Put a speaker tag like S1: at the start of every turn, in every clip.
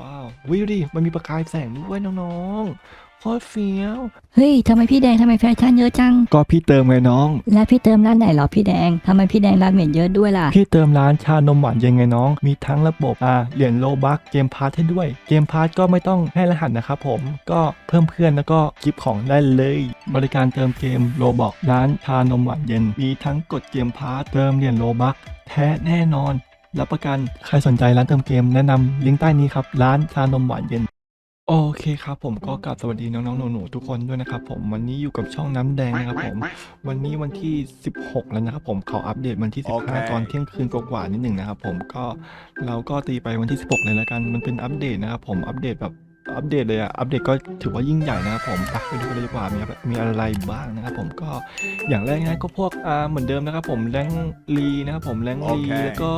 S1: ว้าววิวดิมันมีประกายแสงด้วยน้องๆโคตรเฟี้ยว
S2: เฮ้ยทำไมพี่แดงทำไมแฟชั่นเยอะจัง
S1: ก็พี่เติมไงน้อง
S2: และพี่เติมร้านไหนเหรอพี่แดงทำไมพี่แดงร้านเหม็นเยอะด้วยล่ะ
S1: พี่เติมร้านชานมหวานเย็นไงน้อง มีทั้งระบบอ่าเหรียญโลบักเกมพาร์ทให้ด้วย เกมพาร์ทก็ไม่ต้องให้รหัสนะครับผม ก็เพิ่มเพื่อนแล้วก็กิฟต์ของได้เลย บริการเติมเกมโลบอกร้านชานมหวานเย็น มีทั้งกดเกมพาร์ทเติมเหรียญโลบักแท้แน่นอน รับประกัน ใครสนใจร้านเติมเกมแนะนำลิงก์ใต้นี้ครับ ร้านชานมหวานเย็น โอเคครับผมก็กลับสวัสดีน้องๆหนูๆทุกคนด้วยนะครับผมวันนี้อยู่กับช่องน้ำแดงนะครับผม วันนี้วันที่ 16 แล้วนะครับผมเขาอัปเดตวันที่
S3: โอเค
S1: 15 ตอนเที่ยงคืนกว่าๆนิดหนึ่งนะครับผมก็เราก็ตีไปวันที่ 16 เลยแล้วกัน มันเป็นอัปเดตนะครับผมอัปเดตแบบ อัปเดตเลยอะอัปเดตก็ถือว่ายิ่งใหญ่นะครับผมไปไปดูกันเลยดีกว่ามีอะไรมีอะไรบ้างนะครับผมก็อย่างแรกนะก็พวกอ่าเหมือนเดิมนะครับผมแรงลีนะครับผมแรง
S3: โอ
S1: ลี
S3: เค
S1: แล้วก็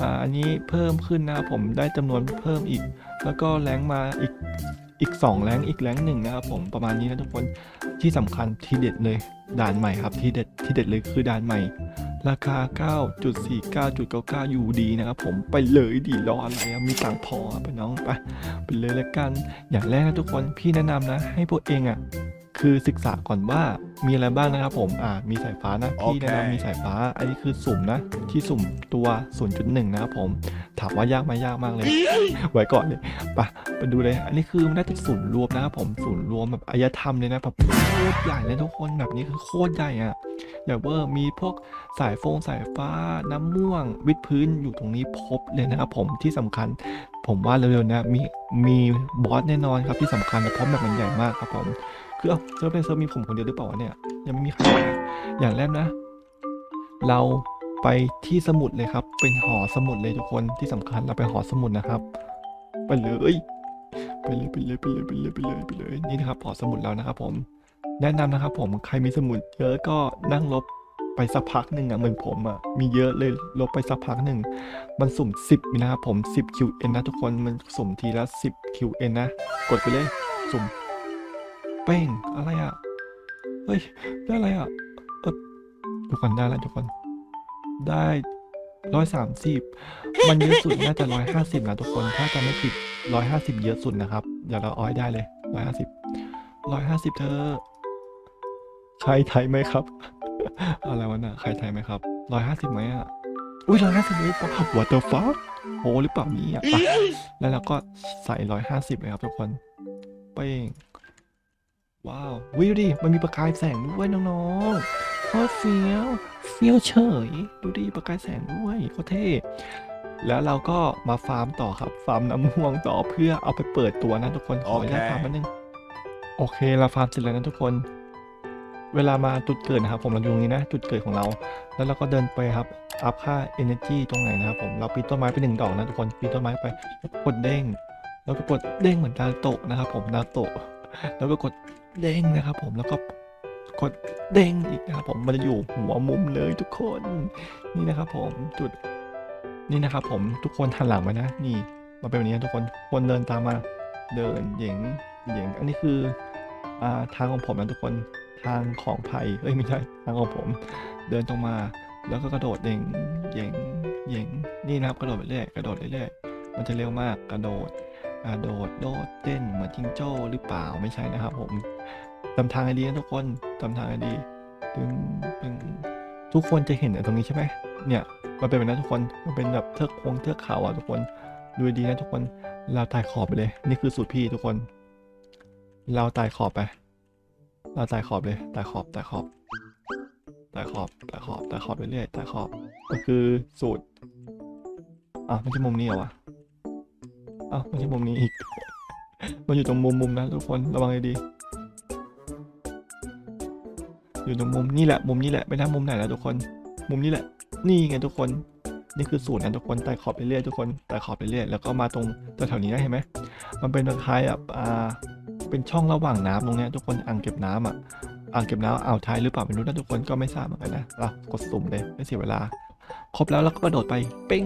S1: อ่าอันนี้เพิ่มขึ้นนะครับผมได้จำนวนเพิ่มอีก แล้วก็แรงมาอีกอีก 2 แรงอีกแรงหนึ่งนะครับผมประมาณนี้นะทุกคนที่สำคัญทีเด็ดเลยด่านใหม่ครับที่เด็ดที่เด็ดเลยคือด่านใหม่ ราคา 9.49.99 UD นะครับผมไปเลยดีรออะไรอะมีตังพอไปน้องไปไปเลยละกัน อย่างแรกนะทุกคนพี่แนะนำนะ ให้พวกเองอะ คือศึกษาก่อนว่ามีอะไรบ้างนะครับผม อ่า มีสายฟ้านะ พี่แนะนำมีสายฟ้า อันนี้คือสุ่มนะ ที่สุ่มตัว 0.1 นะครับผม ถามว่ายากไหมยากมากเลย ไว้ก่อนเลยไปไปดูเลย อันนี้คือมันน่าจะศูนย์รวมนะครับผม ศูนย์รวมแบบอารยธรรมเลยนะแบบโคตรใหญ่เลยทุกคน แบบนี้คือโคตรใหญ่อะอย่างเวอร์มีพวกสายฟงสายฟ้า น้ำม่วง วิดพื้นอยู่ตรงนี้ครบเลยนะครับผม ที่สำคัญ ผมว่าเร็วๆนะ มี มีบอสแน่นอนครับที่สำคัญนะเพราะแบบมันใหญ่มากครับผม คือเอาเซิร์ฟเป็นเซิร์ฟมีผมคนเดียวหรือเปล่าวะเนี่ยยังไม่มีใครอย่างแรกนะ เราไปที่สมุดเลยครับ เป็นหอสมุดเลยทุกคนที่สำคัญเราไปหอสมุดนะครับ ไปเลยไปเลยไปเลยไปเลยไปเลยไปเลยไปเลยนี่นะครับหอสมุดแล้วนะครับ ผม แนะนำนะครับ ผมใครมีสมุดเยอะก็นั่งลบไปสักพักหนึ่งอะเหมือนผมอะมีเยอะเลยลบไปสักพักหนึ่งมันสุ่ม 10นะครับผม 10 QN นะทุกคนมันสุ่มทีละ 10 QN นะ กดไปเลยสุ่ม เป้งอะไรอะ เฮ้ย ได้อะไรอะเออทุกคนได้แล้วทุกคน ได้ร้อยสามสิบมันเยอะสุดน่าจะร้อยห้าสิบนะทุกคน ถ้าจะไม่ผิดร้อยห้าสิบเยอะสุดนะครับ เดี๋ยวเราอาให้ได้เลยร้อยห้าสิบร้อยห้าสิบเธอ ใครไทยไหมครับ อะไรวะน่ะ ใครไทยไหมครับร้อยห้าสิบไหมอะ อุ้ยร้อยห้าสิบเลยปะวัตเตอร์ฟัคโหหรือเปล่านี่อะแล้วเราก็ใส่ร้อยห้าสิบเลยครับทุกคน เป้ง ว้าววิวดิ มันมีประกายแสงด้วยน้องๆโคตรเฟี้ยวเฟี้ยวเฉย ดูดิ ประกายแสงด้วยโคตรเท่แล้วเราก็มาฟาร์มต่อครับ ฟาร์มน้ำม่วงต่อเพื่อเอาไปเปิดตัวนะทุกคน ขออนุญาต
S3: โอเค
S1: ฟาร์มนิดนึง โอเค เราฟาร์มเสร็จแล้วนะทุกคน เวลามาจุดเกิดนะครับ ผมเราอยู่ตรงนี้นะ จุดเกิดของเรา แล้วเราก็เดินไปครับ อัพค่า energy ตรงไหนนะครับผม เราปีนต้นไม้ไปหนึ่งดอกนะทุกคน ปีนต้นไม้ไปแล้วก็กดเด้ง แล้วก็กดเด้งเหมือนดาวโตะนะครับผม ดาวโตะ แล้วก็กด เด้งนะครับผมแล้วก็กดเด้งอีกนะครับผมมันจะอยู่หัวมุมเลยทุกคนนี่นะครับผมจุดนี่นะครับผมทุกคนหันหลังไปนะนี่มาเป็นแบบนี้นะทุกคนคนเดินตามมาเดินเหย่งเหย่งอันนี้คืออ่าทางของผมนะทุกคนทางของไผ่เอ้ยไม่ใช่ทางของผม เดินตรงมาแล้วก็กระโดดเด้งเหย่งเหย่งนี่นะครับกระโดดไปเรื่อยกระโดดเรื่อยมันจะเร็วมากกระโดดกระโดดโดดเต้นเหมือนจิงโจ้หรือเปล่าไม่ใช่นะครับผม จำทางให้ดีนะทุกคนจำทางให้ดีตึงตึงทุกคนจะเห็นตรงนี้ใช่ไหมเนี่ยมันเป็นแบบนั้นทุกคนมันเป็นแบบเทือกโค้งเทือกเขาอะทุกคนดูดีนะทุกคนเราไต่ขอบไปเลย นี่คือสูตรพี่ทุกคน เราไต่ขอบไป เราไต่ขอบเลยไต่ขอบไต่ขอบไต่ขอบไต่ขอบไต่ขอบไปเรื่อยไต่ขอบก็คือสูตรอะไม่ใช่มุมนี้เหรอวะอ้าวไม่ใช่มุมนี้อีก มันอยู่ตรงมุมมุมนะทุกคนระวังให้ดี อยู่ตรงมุมนี่แหละมุมนี้แหละไม่น่ามุมไหนแล้วทุกคน มุมนี้แหละ นี่ไงทุกคน นี่คือสูตรนะทุกคนไต่ขอบไปเรื่อยทุกคนไต่ขอบไปเรื่อยแล้วก็มาตรงแถวนี้นะเห็นไหมมันเป็นคล้ายแบบอ่าเป็นช่องระหว่างน้ำตรงนี้ทุกคนอ่างเก็บน้ำอะอ่างเก็บน้ำอ่าวไทยหรือเปล่าไม่รู้นะทุกคนก็ไม่ทราบเหมือนกันนะเรากดสุ่มเลยไม่เสียเวลา ครบแล้วเราก็กระโดดไปเป้ง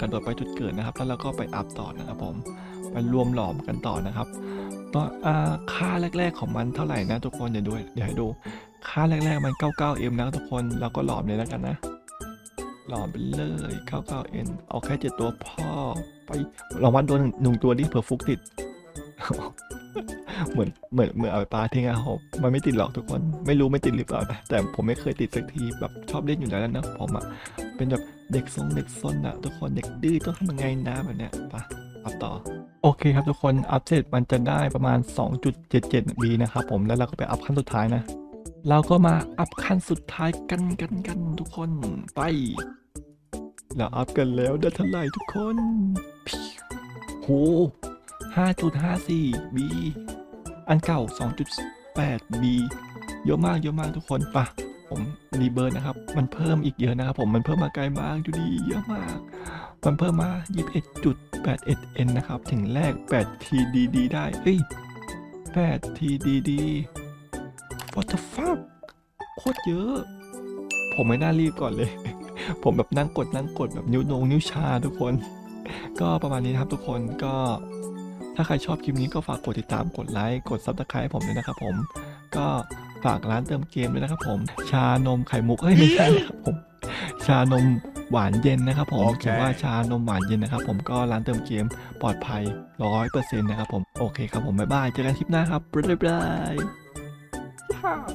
S1: กระโดดไปจุดเกิดนะครับ แล้วเราก็ไปอัพต่อนะครับผมไปรวมหลอมกันต่อนะครับตอนอ่าค่าแรก ๆของมันเท่าไหร่นะทุกคนเดี๋ยวดูเดี๋ยวให้ดู ค่าแรก ๆ มัน 99m นะทุกคนเราก็หลอมเลยแล้วกันนะ หล่อไปเลยเข้าเอาแค่เจ็ดตัวพ่อไปลองวัดตัวหนึ่งหนึ่งตัวดิเผื่อฟุกติด เหมือนเหมือนเหมือนเอาไปปาทิ้งอะครับมันไม่ติดหรอกทุกคนไม่รู้ไม่ติดหรือเปล่านะแต่ผมไม่เคยติดสักทีแบบชอบเล่นอยู่แล้วนะผมอะเป็นแบบเด็กทรงเด็กซนอะทุกคนเด็กดื้อต้องทำยังไงนะแบบเนี้ยไปอัพต่อโอเคครับทุกคนอัพเสร็จมันจะได้ประมาณ 2.77 b นะครับผมแล้วเราก็ไปอัพขั้นสุดท้ายนะ เราก็มาอัพขั้นสุดท้ายกันกันกันทุกคนไป เราอัพกันแล้วได้เท่าไหร่ทุกคนพิวโห5.54 b อันเก่า2.8 b เยอะมากเยอะมากทุกคนปะผมรีเบิร์นนะครับ มันเพิ่มอีกเยอะนะครับผมมันเพิ่มมาไกลมากดูดีเยอะมาก มันเพิ่มมา 21.81 n นะครับ ถึงแรก 8 tdd ได้เฮ้ย 8 tdd what the fuck โคตรเยอะ ผมไม่น่ารีบก่อนเลย ผมแบบนั่งกดนั่งกดแบบนิ้วโนงนิ้วชาทุกคน ก็ประมาณนี้นะครับทุกคนก็ถ้าใครชอบคลิปนี้ก็ฝากกดติดตามกดไลค์กดซับสไครต์ผมด้วยนะครับผม ก็ฝากร้านเติมเกมด้วยนะครับผม ชานมไข่มุกเอ้ยไม่ใช่นะครับผม ชานมหวานเย็นนะครับผม
S3: โอเค
S1: หรือว่าชานมหวานเย็นนะครับผมก็ร้านเติมเกมปลอดภัยร้อยเปอร์เซ็นต์นะครับผม โอเคครับผม บ๊ายบาย เจอกันคลิปหน้าครับบ๊ายบาย 你好